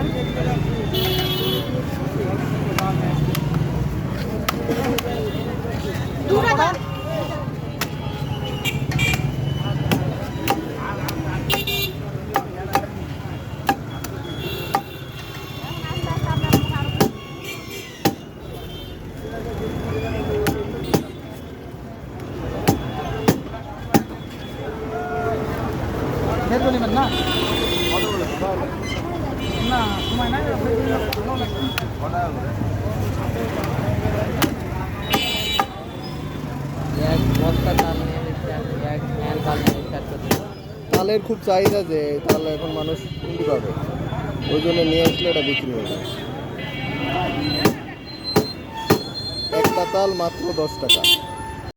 এখন। নেবেন না? তালের খুব চাহিদা যে তাহলে এখন মানুষ কিনতে পাবে। ওই জন্য নিয়ে আসলে এটা বিক্রি হবে একটা তাল মাত্র দশ টাকা।